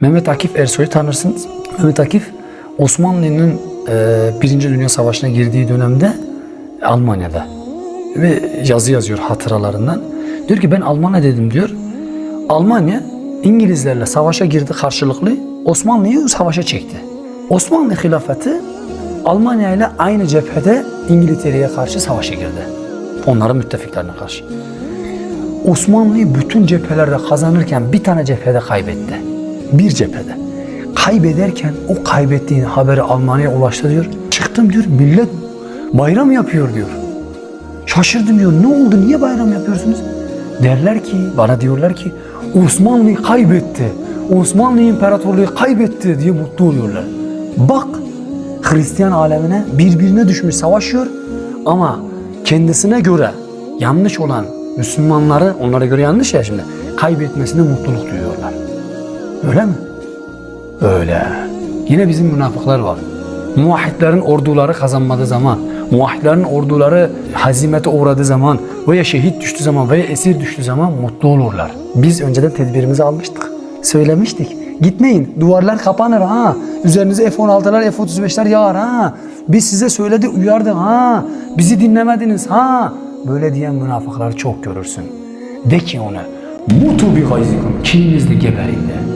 Mehmet Akif Ersoy'u tanırsınız. Mehmet Akif Osmanlı'nın e, Birinci Dünya Savaşı'na girdiği dönemde Almanya'da ve yazı yazıyor hatıralarından. Diyor ki ben Almanya dedim diyor. Almanya İngilizlerle savaşa girdi karşılıklı. Osmanlı'yı savaşa çekti. Osmanlı hilafeti Almanya ile aynı cephede İngiltere'ye karşı savaşa girdi. Onların müttefiklerine karşı. Osmanlı'yı bütün cephelerde kazanırken bir tane cephede kaybetti. Bir cephede. Kaybederken o kaybettiğin haberi Almanya'ya ulaştı diyor. Çıktım diyor millet bayram yapıyor diyor. Şaşırdım diyor. Ne oldu? Niye bayram yapıyorsunuz? Derler ki, bana diyorlar ki Osmanlı'yı kaybetti. Osmanlı İmparatorluğu kaybetti diye mutlu oluyorlar. Bak Hristiyan alemine birbirine düşmüş savaşıyor ama kendisine göre yanlış olan Müslümanları onlara göre yanlış ya şimdi kaybetmesine mutluluk duyuyorlar. Öyle mi? Öyle. Yine bizim münafıklar var. Muvahhidlerin orduları kazanmadığı zaman, muvahhidlerin orduları hazimete uğradığı zaman veya şehit düştüğü zaman veya esir düştüğü zaman mutlu olurlar. Biz önceden tedbirimizi almıştık. Söylemiştik. Gitmeyin. Duvarlar kapanır ha. Üzerinize F-16'lar, F-35'ler yağar ha. Biz size söyledik, uyardık ha. Bizi dinlemediniz ha. Böyle diyen münafıkları çok görürsün. De ki ona, mutu bi gayzikum, kininizle geberin de.